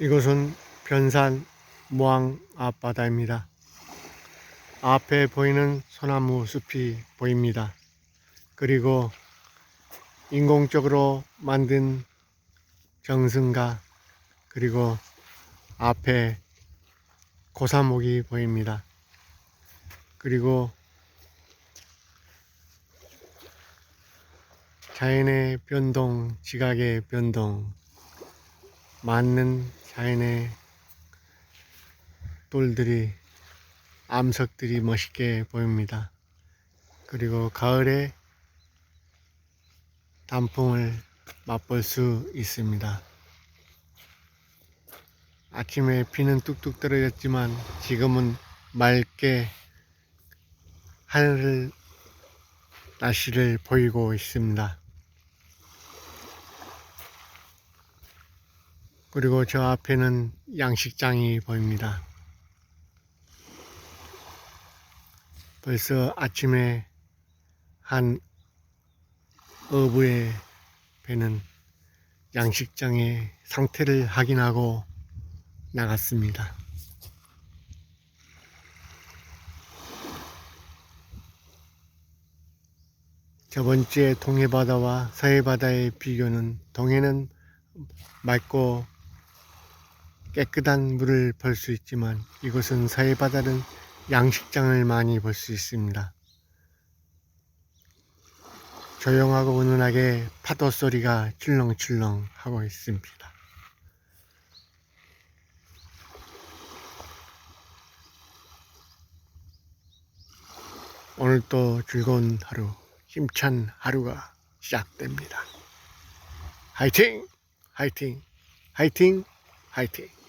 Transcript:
이곳은 변산 모항 앞바다입니다. 앞에 보이는 소나무 숲이 보입니다. 그리고 인공적으로 만든 정승가 그리고 앞에 고사목이 보입니다. 그리고 자연의 변동, 지각의 변동, 맞는 자연의 돌들이, 암석들이 멋있게 보입니다. 그리고 가을에 단풍을 맛볼 수 있습니다. 아침에 비는 뚝뚝 떨어졌지만 지금은 맑게 하늘 날씨를 보이고 있습니다. 그리고 저 앞에는 양식장이 보입니다. 벌써 아침에 한 어부의 배는 양식장의 상태를 확인하고 나갔습니다. 저번 주에 동해바다와 서해바다의 비교는 동해는 맑고 깨끗한 물을 볼 수 있지만 이곳은 서해바다는 양식장을 많이 볼 수 있습니다. 조용하고 은은하게 파도 소리가 출렁출렁 하고 있습니다. 오늘도 즐거운 하루, 힘찬 하루가 시작됩니다. 화이팅! 화이팅! 화이팅! 화이팅!